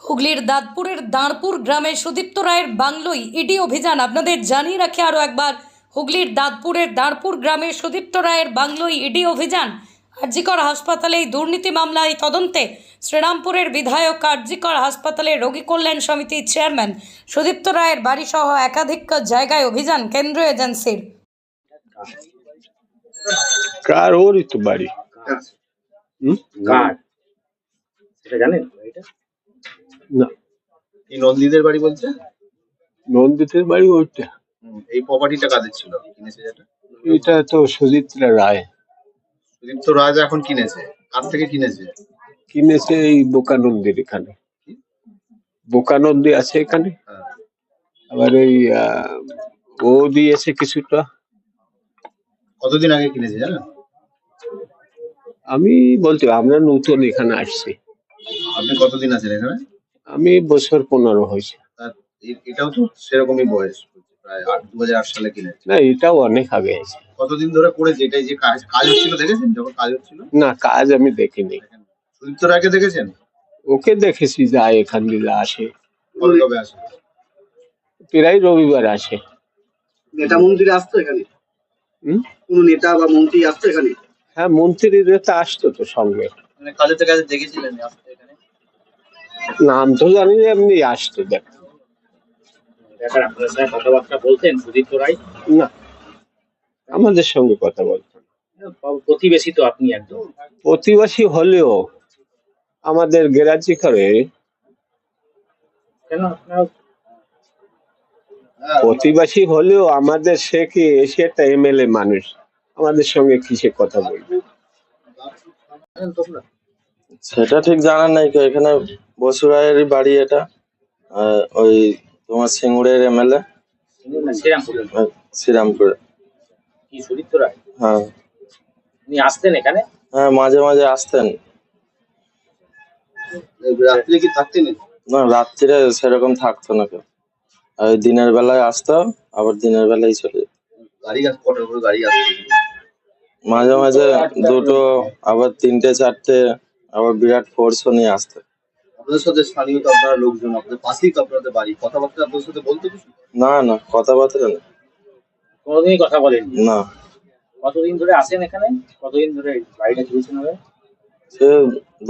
হুগলির দাঁতপুরের দাঁড়পুর গ্রামে সুদীপ্ত রায়ের বাংলোই ইডি অভিযান। আপনাদের জানিয়ে রাখি আরও একবার, হুগলির দাঁতপুরের দাঁড়পুর গ্রামে সুদীপ্ত রায়ের বাংলোই ইডি অভিযান। আরজিকর হাসপাতালে এই দুর্নীতি মামলায় তদন্তে শ্রীরামপুরের বিধায়ক কার্যিকর হাসপাতালে রোগী কল্যাণ সমিতির চেয়ারম্যান সুদীপ্ত রায়ের বাড়িসহ একাধিক জায়গায় অভিযান, কেন্দ্রীয় এজেন্সির। কার ওরই তো বাড়ি? হুম? কার? সেটা জানেন? এটা না। এই নন্দীদের বাড়ি বলছে? নন্দিতের বাড়ি ওইটা। এই প্রপার্টিটা কাদের ছিল? কিনেছে যেটা? এটা তো সুচিত্রা রায়। সুদীপ্ত রাজ এখন কিনেছে কার থেকে কিনেছে? কিনেছে এই বোকানন্দির এখানে। বোকানন্দি আছে এখানে? হ্যাঁ। আবার এই আহ, ও দিয়েছে কিছুটা। কতদিন আগে কিনেছে জানেন আমি বলতে আমরা নতুন এখানে আসছি। আপনি কতদিন আছেন এখানে? আমি বছর পনেরো হয়েছে। এ- এটাও তো সেরকমই বয়স প্রায় আট দু হাজার আট সালে কিনেছে। না এটাও অনেক আগে আছে কতদিন ধরে করেছে এটাই যে কাজ কাজ হচ্ছিল দেখেছেন যখন কাজ হচ্ছিল? না কাজ আমি দেখিনি। রায়কে দেখেছেন? ওকে দেখেছি যায় এখান দিয়ে আসে। কবে কবে আসে? প্রায় রবিবার আসে। নেতা মন্ত্রী আসতো এখানে? হুম? কোন নেতা বা মন্ত্রী আসতো এখানে? হ্যাঁ মন্ত্রীরা তো আসতো তো সঙ্গে। মানে কাজের থেকে দেখেছিলেন আসতে এখানে? নাম তো জানি না, এমনি আসতো দেখ। ব্যাপার আপনার সাথে কথাবার্তা বলতেন সুদীপ্ত রায়? না আমাদের সঙ্গে কথা বলতো না। প্রতিবেশী তো আপনি একদম প্রতিবাসী হলেও আমাদের গ্রাজি করে। কেন আপনার প্রতিবাসী হলেও আমাদের সে কি এসে একটা এমএলএ মানুষ? আমাদের সঙ্গে কিসে কথা বলবে? সেটা ঠিক জানার নাই তো এখানে বসুরায়েরই বাড়ি এটা ওই তোমার সিঙ্গুরের এমএলএ। শ্রীরামপুরে কি সুদীপ্ত রায়? হ্যাঁ। উনি আসতেন এখানে? হ্যাঁ মাঝে মাঝে আসতেন। রাত্রে কি থাকতেন? না রাত্রিরে সেরকম থাকতো না কেউ। আর দিনের বেলায় আসতাম আবার দিনের বেলায় চলে যেত। গাড়ি গাছ কটার করে গাড়ি মাঝে মাঝে দুটো আবার তিনটে চারটে আবার বিরাট ফোর্সও নিয়ে আসতো আপনাদের সাথে স্থানীয় তো আপনারা লোকজন আপনাদের পাশেই তো আপনাদের বাড়ি। কথাবার্তা আপনাদের সাথে বলতে কিছু? না না কথাবার্তা নেই। কোনোদিনই কথা বলেননি? না। কতদিন ধরে আসেন এখানে? কতদিন ধরে বাড়িটা চলছেন হবে সে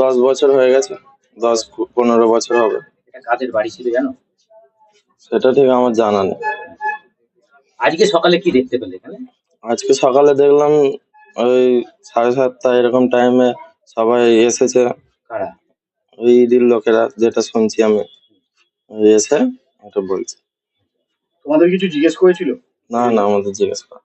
দশ বছর হয়ে গেছে দশ পনেরো বছর হবে। এটা কাদের বাড়ি ছিল জানো? সেটা ঠিক আমার জানা নেই। আজকে সকালে কি দেখতে পেলে এখানে? আজকে সকালে দেখলাম ওই সাড়ে সাতটা এরকম টাইমে সবাই এসেছে। কারা? ওই ইডির লোকেরা যেটা শুনছি আমি। ওই এসে এটা বলছি। তোমাদের কিছু জিজ্ঞেস করেছিল? না না আমাদের জিজ্ঞেস করা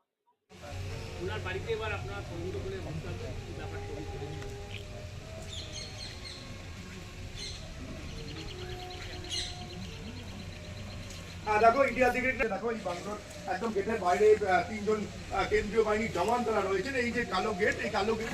দেখো ইন্ডিয়া থেকে দেখো, এই বাংলোর একদম গেটের বাইরে তিনজন কেন্দ্রীয় বাহিনীর জওয়ান তারা রয়েছেন। এই যে কালো গেট এই কালো গেট